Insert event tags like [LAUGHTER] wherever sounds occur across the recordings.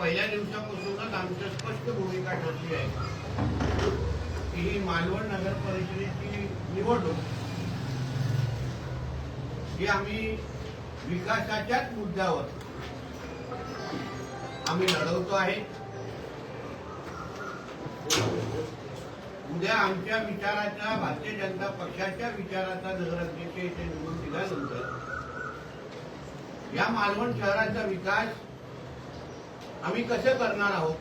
पहिल्या दिवसापासूनच आमची स्पष्ट भूमिका ठरली आहे. की ही मालवण नगर परिषदेची निवडणूक ही आम्ही विकासाच्याच मुद्द्यावर आम्ही लढवतो आहे. उद्या आमच्या विचाराचा भारतीय जनता पक्षाच्या विचाराचा नगराध्यक्ष येथे निवडून दिल्यानंतर या मालवण शहराचा विकास आम्ही कसं करणार आहोत?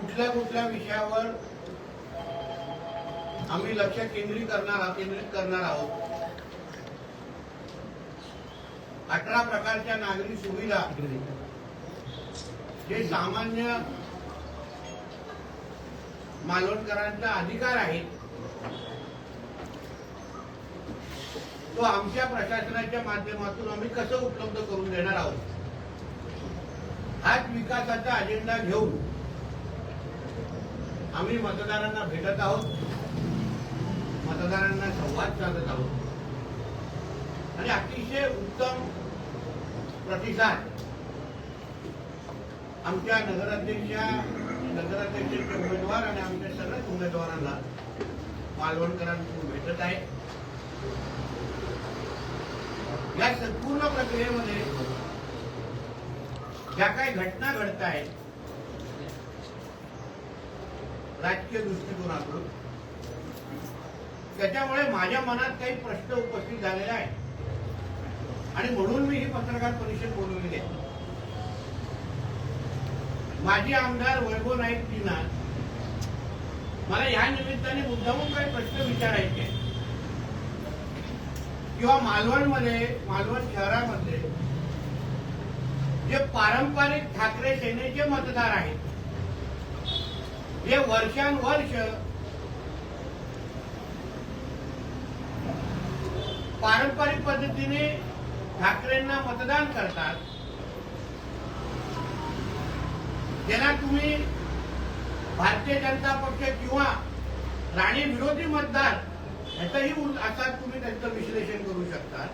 कुठल्या कुठल्या विषयावर आम्ही लक्ष केंद्रित करणार केंद्रित करणार आहोत? अठरा प्रकारच्या नागरी सुविधा. जे सामान्य मालवणकरांचा अधिकार आहे. तो आमच्या प्रशासनाच्या माध्यमातून आम्ही कसं उपलब्ध करून देणार आहोत? हाच विकासाचा अजेंडा घेऊन आम्ही मतदारांना भेटत आहोत. मतदारांना संवाद साधत आहोत. आणि अतिशय उत्तम प्रतिसाद आमच्या नगराध्यक्षा नगराध्यक्षाचे उमेदवार आणि आमच्या सगळ्याच उमेदवारांना मालवणकरांकडून भेटत आहे. या संपूर्ण प्रक्रियेमध्ये ज्या काही घटना घडत आहेत राजकीय दृष्टिकोनातून त्याच्यामुळे माझ्या मनात काही प्रश्न उपस्थित झालेले आहेत. आणि म्हणून मी ही पत्रकार परिषद बोलवलेली आहे. माजी आमदार वैभव नाईक टीना मला या निमित्ताने मुद्दामून काही प्रश्न विचारायचे किंवा मालवणमध्ये मालवण शहरामध्ये जे पारंपरिक ठाकरे सेनेचे मतदार आहेत. जे वर्षानुवर्ष पारंपरिक पद्धतीने ठाकरेंना मतदान करतात. ज्यांना तुम्ही भारतीय जनता पक्ष किंवा राणी विरोधी मतदार ह्याचंही असा तुम्ही त्यांचं विश्लेषण करू शकता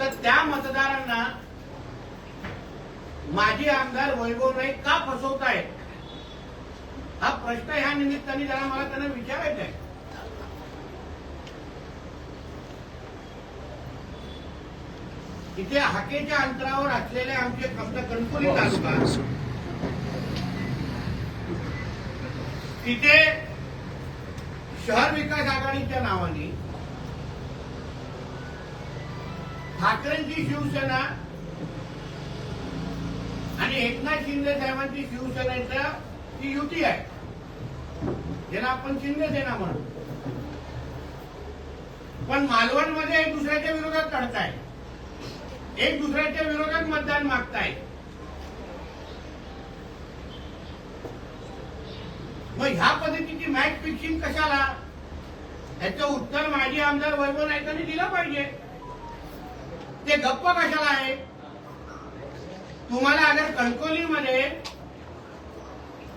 तर त्या मतदारांना माजी आमदार वैभव नाईक का फसवतायत हा प्रश्न ह्या निमित्ताने जरा मला त्यांना विचारायचा आहे इथे हाकेच्या अंतरावर असलेले आमचे आमचा कणकोली तालुका. तिथे शहर विकास आघाडीच्या नावाने ठाकरेंची शिवसेना आणि एकनाथ शिंदे साहेबांची शिवसेनेचा ती युती आहे. ज्याला आपण शिंदे सेना पण मालवणमध्ये एक दुसऱ्याच्या विरोधात लढताय. एक दुसऱ्याच्या विरोधात मतदान मागताय. मग ह्या पद्धतीची मॅच फिक्सिंग कशाला? याचं उत्तर माजी आमदार वैभव नाईकांनी दिलं पाहिजे. ते गप्प कशाला आहे? तुम्हाला अगर कणकोलीमध्ये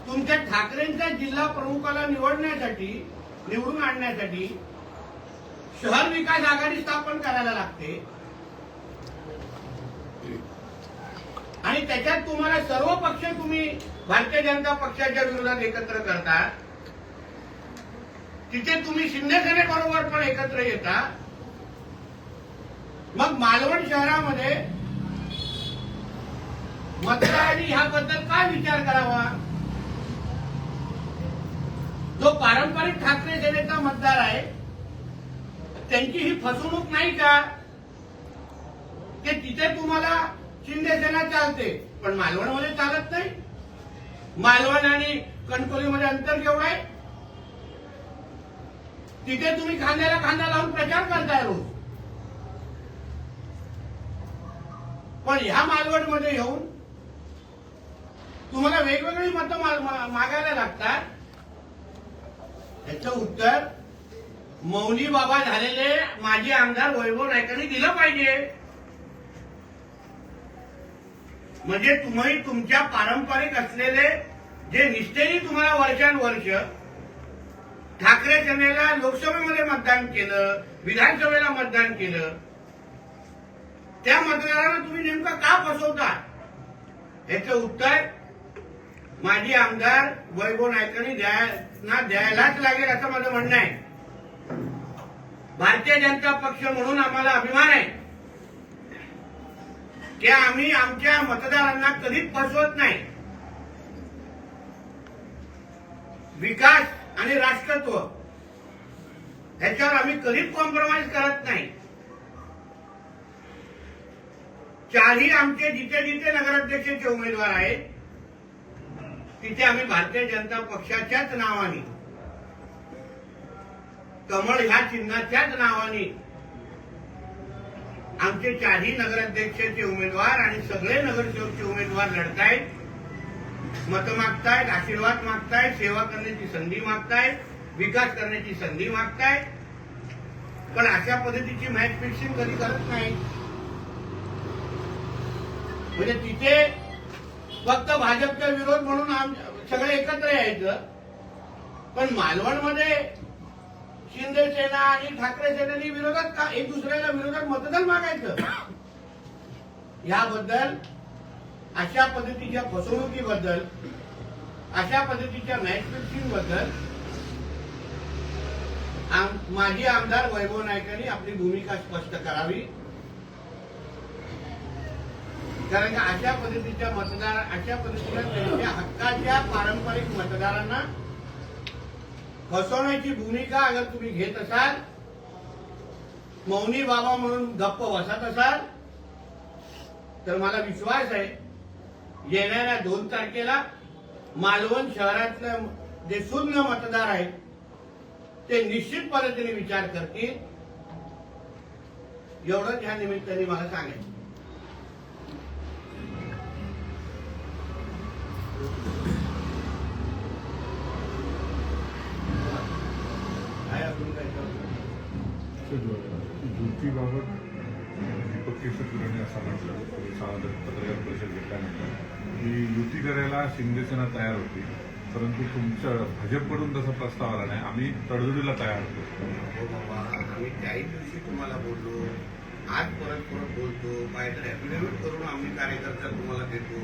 तुमच्या ठाकरेंच्या जिल्हा प्रमुखाला निवडण्यासाठी निवडून आणण्यासाठी शहर विकास आघाडी स्थापन करायला लागते. आणि त्याच्यात तुम्हाला सर्व पक्ष तुम्ही भारतीय जनता पक्षाच्या विरोधात एकत्र करता. तिथे तुम्ही शिंदे सेनेबरोबर पण एकत्र येता. मग मालवण शहरामध्ये मतदारांनी ह्याबद्दल काय विचार करावा? जो पारंपरिक ठाकरे सेनेचा मतदार आहे त्यांची ही फसवणूक नाही का? ते तिथे तुम्हाला शिंदे सेना चालते पण मालवणमध्ये चालत नाही. मालवण आणि कणकोलीमध्ये अंतर केवढं आहे? तिथे तुम्ही खांद्याला खांदा लावून प्रचार करताय रोज. पण ह्या मालवणमध्ये येऊन तुम्हाला वेगवेगळी मतं मागायला लागतात. याचं उत्तर मौली बाबा झालेले माजी आमदार वैभव नायकांनी दिलं पाहिजे. म्हणजे तुम्ही तुमच्या पारंपरिक असलेले जे निष्ठेने तुम्हाला वर्षानुवर्ष ठाकरे सेनेला लोकसभेमध्ये मतदान केलं विधानसभेला मतदान केलं त्या मतदाराला तुम्ही नेमकं का फसवता याचं उत्तर माजी आमदार वैभव नायकांनी द्यायला द्यायलाच लागेल असं माझं म्हणणं आहे. भारतीय जनता पक्ष म्हणून आम्हाला अभिमान आहे की आम्ही आमच्या मतदारांना कधीच फसवत नाही. विकास आणि राष्ट्रत्व ह्याच्यावर आम्ही कधीच कॉम्प्रोमाइज करत नाही. चारही आमचे जिथे जिथे नगराध्यक्षाचे उमेदवार आहेत तिथे आम्ही भारतीय जनता पक्षाच्याच नावाने कमळ ह्या चिन्हाच्याच नावाने आमचे चारही नगराध्यक्षाचे उमेदवार आणि सगळे नगरसेवकचे उमेदवार लढतायत मत मागतायत आशीर्वाद मागतायत सेवा करण्याची संधी मागतायत विकास करण्याची संधी मागतायत. पण अशा पद्धतीची मॅच फिक्सिंग कधी करत नाही म्हणजे तिथे फक्त भाजपचा विरोध म्हणून आम- सगळे एकत्र यायचं. पण मालवणमध्ये शिंदे सेना आणि ठाकरे सेनेनी विरोधात का एक दुसऱ्याला विरोधात मतदान मागायचं? याबद्दल अशा पद्धतीच्या फसवणुकीबद्दल अशा पद्धतीच्या मॅच फिक्सिंगबद्दल आम- माजी आमदार वैभव नायकांनी आपली भूमिका स्पष्ट करावी. कारण का अशा पद्धतीच्या मतदार अशा पद्धतीच्या त्यांच्या हक्काच्या पारंपरिक मतदारांना फसवण्याची भूमिका अगर तुम्ही घेत असाल मौनी बाबा म्हणून गप्प बसत असाल तर मला विश्वास आहे येणाऱ्या दोन तारखेला मालवण शहरातलं जे शून्य मतदार आहेत ते निश्चित पद्धतीने विचार करतील. एवढंच ह्या निमित्ताने मला सांगायचं. काय अजून काय युतीबाबत दीपक केशव सुराने असं म्हटलं सावंत पत्रकार परिषद घेतल्यानंतर की युती करायला शिंदेसेना तयार होती परंतु तुमच्या भाजपकडून तसा प्रस्ताव आला नाही. आम्ही तडजोडीला तयार होतो. हो बाबा आम्ही त्याही दिवशी तुम्हाला बोललो. आज परत परत बोलतो. काहीतरी ऍफिडेव्हिट करून आम्ही कार्यकर्ता तुम्हाला देतो.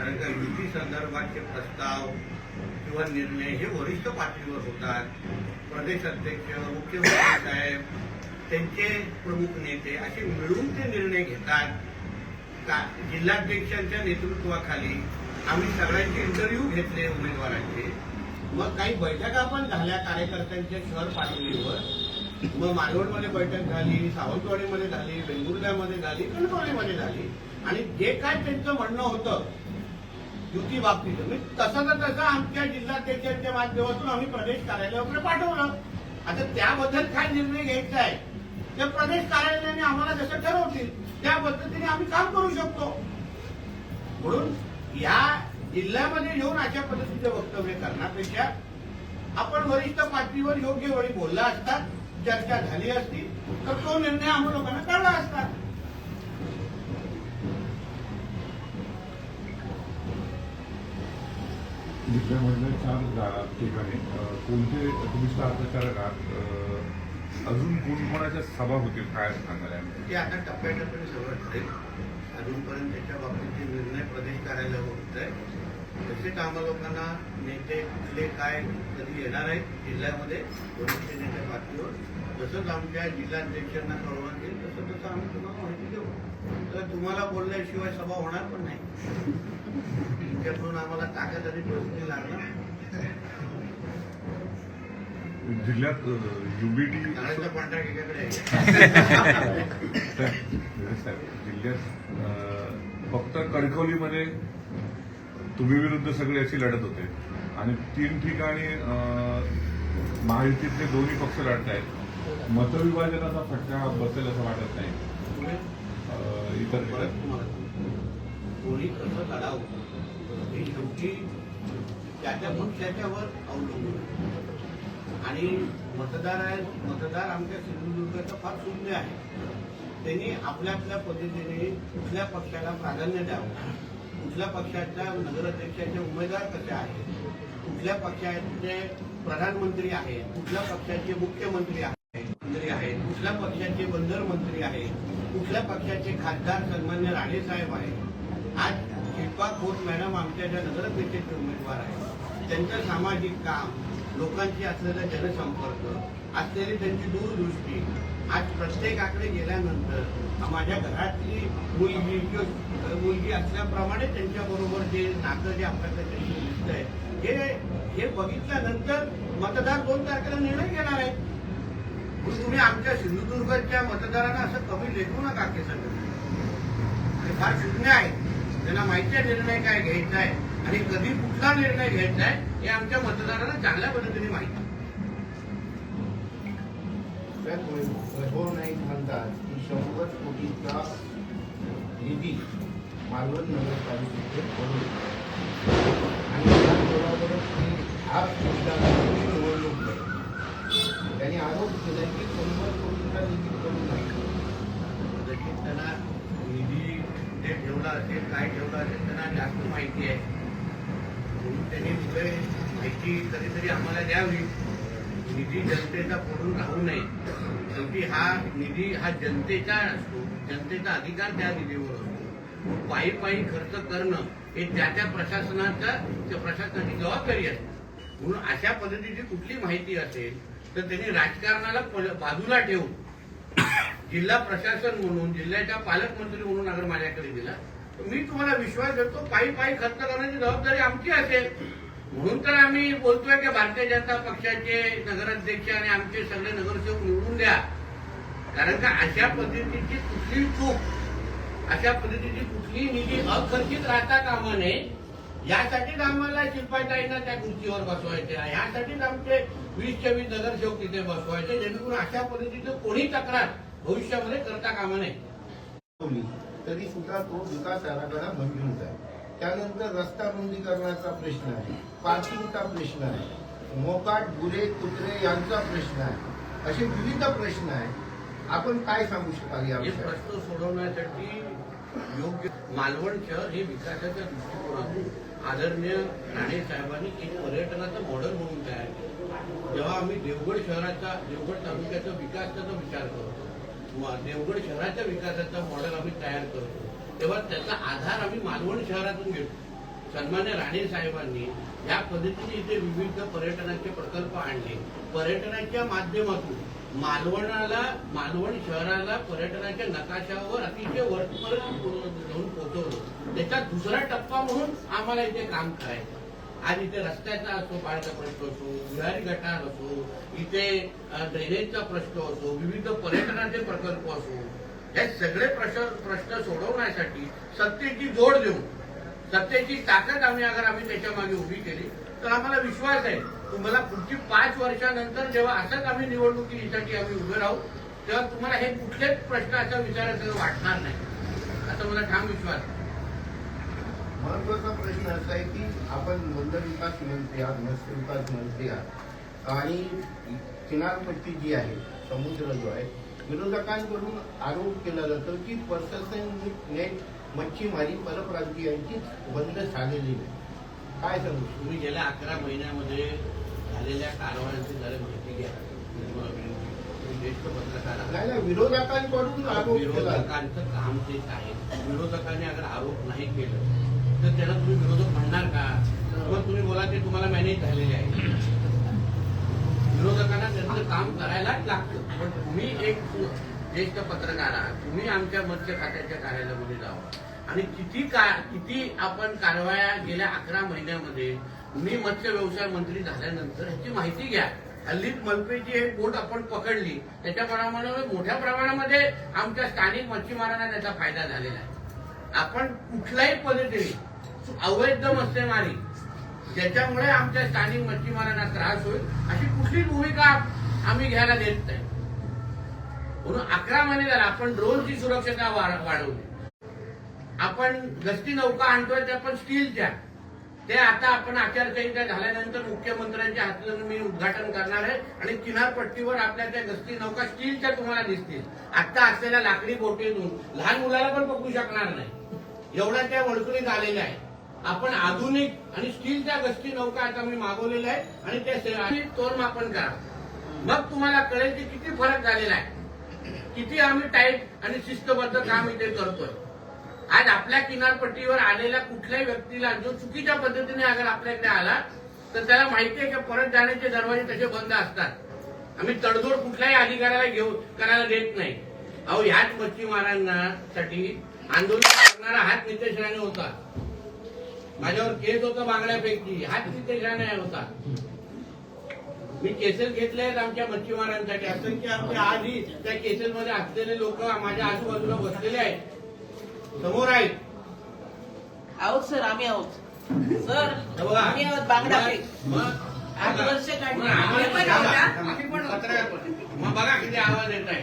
कारण का युती संदर्भातचे प्रस्ताव किंवा निर्णय हे वरिष्ठ पातळीवर होतात. प्रदेश अध्यक्ष मुख्यमंत्री साहेब त्यांचे प्रमुख नेते असे मिळून ते निर्णय घेतात. का जिल्हाध्यक्षांच्या नेतृत्वाखाली आम्ही सगळ्यांचे इंटरव्ह्यू घेतले उमेदवारांचे. मग काही बैठका पण झाल्या कार्यकर्त्यांच्या शहर पातळीवर. मग मालवणमध्ये बैठक झाली सावंतवाडीमध्ये झाली वेंगुर्ल्यामध्ये झाली कणकवलीमध्ये झाली. आणि जे काय त्यांचं म्हणणं होतं युती बाबतीत. तसं तर तसं आमच्या जिल्हाध्यक्षांच्या माध्यमातून आम्ही प्रदेश कार्यालय वगैरे पाठवलं. आता त्याबद्दल काय निर्णय घ्यायचा आहे? ते प्रदेश कार्यालयाने आम्हाला जसं ठरवतील त्या पद्धतीने आम्ही काम करू शकतो. म्हणून या जिल्ह्यामध्ये येऊन अशा पद्धतीचे वक्तव्य करण्यापेक्षा आपण वरिष्ठ पातळीवर योग्य वेळी बोलला असता चर्चा झाली असती तर तो निर्णय आम्हा लोकांना कळला असता. जिल्ह्यामधल्या चार जा- ठिकाणी. कोणते तुम्ही स्टार प्रचारक आहात अजून कोणकोणाच्या सभा होतील काय सांगायला ते आता टप्प्याटप्प्याने सगळं ठरेल अजूनपर्यंत त्याच्या बाबतीत निर्णय प्रदेश कार्यालयावर होत आहे तसेच आम्हा लोकांना नेते कुठले काय कधी येणार आहेत जिल्ह्यामध्ये वरिष्ठ नेत्या पातळीवर तसंच आमच्या जिल्हाध्यक्षांना कळवण्यात येईल तसं तसं आम्ही तुम्हाला माहिती देऊ. तर तुम्हाला बोलल्याशिवाय सभा होणार पण नाही. आम्हाला जिल्ह्यात युबीटी कॉन्ट्रॅक्ट एकाकडे जिल्ह्यात फक्त कणकवलीमध्ये तुम्ही विरुद्ध सगळे अशी लढत होते. आणि तीन ठिकाणी महायुतीतले दोन्ही पक्ष लढत आहेत. मतविभाजनाचा फटका बसेल असं वाटत नाही. इतर परत ठिकाणी. तुम्हाला सांगतो. कोणी कसं लढावं हे शेवटी त्याच्या पक्षाच्यावर अवलंबून आणि मतदार आहे मतदार आमच्या सिंधुदुर्गाचा फार शून्य आहे. त्यांनी आपल्या आपल्या पद्धतीने कुठल्या पक्षाला प्राधान्य द्यावं? कुठल्या पक्षाच्या नगराध्यक्षाचे उमेदवार कसे आहेत? कुठल्या पक्षाचे प्रधानमंत्री आहेत? कुठल्या पक्षाचे मुख्यमंत्री आहेत? मंत्री आहेत. कुठल्या पक्षाचे बंदर मंत्री आहेत? कुठल्या पक्षाचे खासदार सन्मान्य राणे साहेब आहेत? आज शिल्पा खोत मॅडम आमच्या ज्या नगर उमेदवार आहेत. त्यांचं सामाजिक काम लोकांची असलेला जनसंपर्क असलेली त्यांची दूरदृष्टी आज प्रत्येकाकडे गेल्यानंतर माझ्या घरातली मुलगी किंवा मुलगी असल्याप्रमाणे त्यांच्याबरोबर जे नातं जे आपल्याकडे त्यांचं दिसतंय हे हे बघितल्यानंतर मतदार दोन तारखेला निर्णय घेणार आहेत. तुम्ही आमच्या सिंधुदुर्गच्या मतदारांना असं कमी लेखू नका की सगळं ते फार शून्य आहे. त्यांना माहिती आहे निर्णय काय घ्यायचा आहे आणि कधी कुठला निर्णय घ्यायचा आहे हे आमच्या मतदारांना चांगल्या पद्धतीने माहिती वैभव नाईक म्हणतात की शंभर कोटीचा निधी मालवण नगरपालिकेचे पडून आणि त्याबरोबरच ती आप सुद्धा निवडणूक लढवली. त्यांनी आरोप केला की शंभर कोटीचा निधी नाही. कदाचित त्यांना निधी ते ठेवला असेल काय ठेवलं असेल त्यांना जास्त माहिती आहे. म्हणून त्यांनी पुढे माहिती कधीतरी आम्हाला द्यावी. निधी जनतेचा पडून राहू नये. शेवटी हा निधी हा जनतेचा असतो. जनतेचा अधिकार त्या निधीवर असतो. पायी पायी खर्च करणं हे त्या त्या प्रशासनाचा त्या प्रशासनाची जबाबदारी असते. म्हणून अशा पद्धतीची कुठली माहिती असेल तर त्यांनी राजकारणाला बाजूला ठेवून जिल्हा प्रशासन म्हणून जिल्ह्याच्या पालकमंत्री म्हणून अगर माझ्याकडे दिला तर मी तुम्हाला विश्वास देतो पायी पायी खर्च करण्याची जबाबदारी आमची असेल. म्हणून तर आम्ही बोलतोय की भारतीय जनता पक्षाचे नगराध्यक्ष आणि आमचे सगळे नगरसेवक निवडून द्या. कारण का अशा पद्धतीची कुठली चूक अशा पद्धतीची कुठली निधी अखर्चित राहता कामा नये. यासाठीच आम्हाला शिल्पाताईंना त्या खुर्चीवर बसवायचे ह्यासाठीच यासाठीच आमचे वीस चोवीस नगरसेवक तिथे बसवायचे जेणेकरून अशा पद्धतीचं कोणी तक्रार भविष्यामध्ये करता कामा ठेवली, तरी सुद्धा तो विकास आराखडा मंजूर आहे त्यानंतर रस्ता रुंदीकरणाचा प्रश्न आहे पार्किंगचा प्रश्न आहे मोकाट गुरे कुत्रे यांचा प्रश्न आहे असे विविध प्रश्न आहेत. आपण काय सांगू शकाल या प्रश्न सोडवण्यासाठी योग्य मालवण शहर हे विकासाच्या दृष्टिकोनातून आदरणीय राणे साहेबांनी एक पर्यटनाचं मॉडेल म्हणून तयार केलं. जेव्हा आम्ही देवगड शहराचा देवगड तालुक्याचा विकासाचा विचार करतो देवगड शहराच्या विकासाचा मॉडेल आम्ही तयार करतो. तेव्हा त्याचा आधार आम्ही मालवण शहरातून घेतो. सन्मान्य राणे साहेबांनी या पद्धतीने इथे विविध पर्यटनाचे प्रकल्प आणले. पर्यटनाच्या माध्यमातून मालवणाला मालवण शहराला पर्यटनाच्या नकाशावर अतिशय वरपर्यंत घेऊन पोहोचवलं. त्याचा दुसरा टप्पा म्हणून आम्हाला इथे काम करायचं. आज इथे रस्त्याचा असो पाण्याचा प्रश्न असो विहारी गटार असो इथे ड्रेनेजचा प्रश्न असो विविध पर्यटनाचे प्रकल्प असो हे सगळे प्रश्न प्रश्न सोडवण्यासाठी सत्तेची जोड देऊन सत्तेची ताकद आम्ही अगर आम्ही त्याच्यामागे उभी केली तर आम्हाला विश्वास आहे. तुम्हाला पुढची पाच वर्षानंतर जेव्हा असंच आम्ही निवडणुकीसाठी आम्ही उभे राहू तेव्हा तुम्हाला हे कुठलेच प्रश्न असा विचारायचं वाटणार नाही. असा मला ठाम विश्वास आहे. महत्त्वाचा प्रश्न असा आहे की आपण बंदर विकास मंत्री आहात मत्स्य विकास मंत्री आहात. आणि किनारपट्टी जी आहे समुद्र जो आहे विरोधकांकडून आरोप केला जातो की प्रशासन नेट मच्छीमारी परप्रांतीयांची बंद झालेली नाही. काय सांगू? तुम्ही गेल्या अकरा महिन्यामध्ये झालेल्या कारवायांची जरा माहिती घ्या. ज्येष्ठ पत्रकार. नाही नाही विरोधकांकडून आरोप विरोधकांचं काम तेच आहे. विरोधकांनी अगर आरोप नाही केलं तर त्याला तुम्ही विरोधक म्हणणार का? मग तुम्ही बोला ते तुम्हाला मॅनेज झालेले आहे. विरोधकांना त्यांचं काम करायलाच लागतं. पण तुम्ही एक ज्येष्ठ पत्रकार आहात. तुम्ही आमच्या मत्स्य खात्याच्या कार्यालयामध्ये जावा आणि किती का किती आपण कारवाया गेल्या अकरा महिन्यामध्ये मी मत्स्य व्यवसाय मंत्री झाल्यानंतर ह्याची माहिती घ्या. हल्लीच मलपेची एक बोट आपण पकडली. त्याच्या त्याच्याप्रमाणे मोठ्या प्रमाणामध्ये आमच्या स्थानिक मच्छीमारांना त्याचा फायदा झालेला आहे. आपण कुठल्याही पद्धतीने अवैध मत्स्यमारी. ज्याच्यामुळे आमच्या स्थानिक मच्छीमारांना त्रास होईल अशी कुठली भूमिका आम्ही घ्यायला देत नाही. म्हणून अकरा महिने झाला आपण ड्रोनची सुरक्षता वाढवली. आपण गस्ती नौका आणतोय त्या पण स्टीलच्या. ते आता आपण आचारसंहिता झाल्यानंतर मुख्यमंत्र्यांच्या हातून मी उद्घाटन करणार आहे आणि किनारपट्टीवर आपल्या त्या गस्ती नौका स्टीलच्या तुम्हाला दिसतील. आता असलेल्या लाकडी बोटीतून. लहान मुलाला पण पकडू शकणार नाही. एवढ्या त्या वळकुलीत आलेल्या आहेत. आपण आधुनिक आणि स्टीलच्या गस्ती नौका आता मी मागवलेल्या आहेत आणि त्या तोलमापन करा. मग तुम्हाला कळेल की किती फरक झालेला आहे. किती आम्ही टाईट आणि शिस्तबद्ध काम इथे करतोय. आज आपल्या किनारपट्टीवर आलेल्या कुठल्याही व्यक्तीला जो चुकीच्या पद्धतीने अगर आपल्याकडे आला तर त्याला माहिती आहे की परत जाण्याचे दरवाजे तसे बंद असतात. आम्ही तडजोड कुठल्याही अधिकाऱ्याला घेऊ करायला देत नाही. अहो ह्याच मच्छीमारांना साठी आंदोलन करणारा हाच नितेश राणे होता. माझ्यावर केस होता बांगड्यापैकी हाच नितेश राणे होता? मी केसेस घेतले आहेत आमच्या मच्छीमारांसाठी असंख्य आमचे आजही त्या केसेसमध्ये असलेले लोक माझ्या आजूबाजूला बसलेले आहेत. समोर आहेत. आहोत सर. आम्ही आहोत. सर हे. आम्ही आहोत. बांगडा आठ वर्ष काढली. मग बघा किती आवाज येत आहे.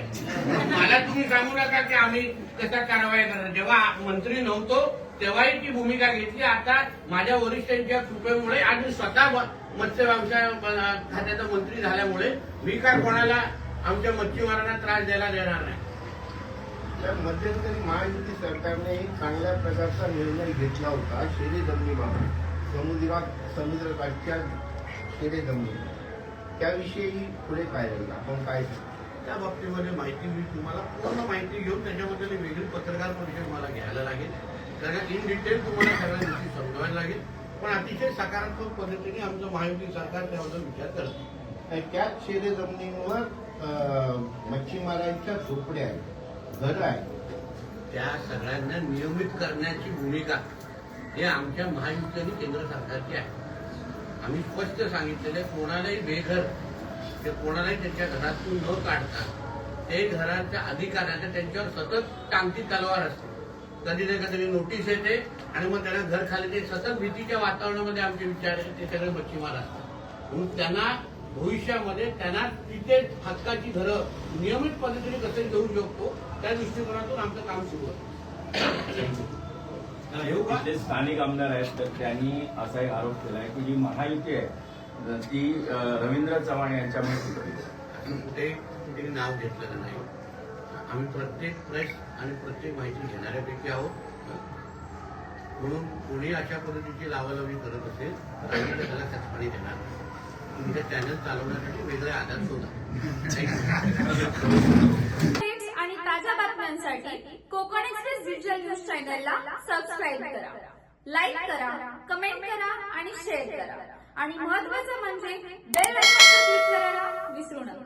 मला तुम्ही सांगू नका की आम्ही कसा कारवाई करणार. जेव्हा मंत्री नव्हतो तेव्हाही ती भूमिका घेतली. आता माझ्या वरिष्ठांच्या कृपेमुळे आणि स्वतः मत्स्य व्यवसाय खात्याचा मंत्री झाल्यामुळे मी काय कोणाला आमच्या मच्छीमारांना त्रास द्यायला देणार नाही. तर मध्यंतरी महायुती सरकारने एक चांगल्या प्रकारचा निर्णय घेतला होता शेरे जमिनीबाबत समुद्रात समुद्रकाठच्या शेरे जमिनी त्याविषयी पुढे काय राहील आपण काय? त्या बाबतीमध्ये माहिती मी तुम्हाला पूर्ण माहिती घेऊन त्याच्याबद्दल वेगळी पत्रकार परिषद मला घ्यायला लागेल. कारण इन डिटेल तुम्हाला सगळ्या गोष्टी समजावायला लागेल. पण अतिशय सकारात्मक पद्धतीने आमचं महायुती सरकार त्याबद्दल विचार करते. त्याच शेरे जमिनीवर अं, मच्छीमारांच्या झोपड्या आहेत घरं आहेत. त्या सगळ्यांना नियमित करण्याची भूमिका हे आमच्या महायुती आणि केंद्र सरकारची आहे. आम्ही स्पष्ट सांगितलेलं कोणालाही बेघर ते कोणालाही त्यांच्या घरातून न काढता ते घराच्या अधिकाऱ्याच्या त्यांच्यावर सतत टांगती तलवार असते. कधी ना कधी नोटीस येते आणि मग त्यांना घर खाली ते सतत भीतीच्या वातावरणामध्ये आमचे विचार आहेत ते सगळे मच्छीमार असतात. म्हणून त्यांना भविष्यामध्ये त्यांना तिथे हक्काची घरं नियमित पद्धतीने कसे देऊ शकतो त्या दृष्टिकोनातून आमचं काम सुरू आहे. [COUGHS] स्थानिक आमदार आहेत तर त्यांनी असा एक आरोप केला आहे की जी महायुती आहे ती रवींद्र चव्हाण यांच्यामुळे कुठे नाव घेतलेलं नाही. आम्ही प्रत्येक प्रेस आणि प्रत्येक माहिती घेणाऱ्यापैकी आहोत. म्हणून कोणी अशा पद्धतीची लावालावी करत असेल तर आम्ही त्याला कचपाणी देणार. तुमचे चॅनल चालवण्यासाठी वेगळे आधार शोधा. आणि ताज्या बातम्यांसाठी कोकण एक्सप्रेस डिजिटल न्यूज चॅनलला सबस्क्राईब करा. लाईक करा कमेंट करा आणि शेअर करा. आणि महत्वाचं म्हणजे बेल आयकॉनवर क्लिक करायला विसरू नका.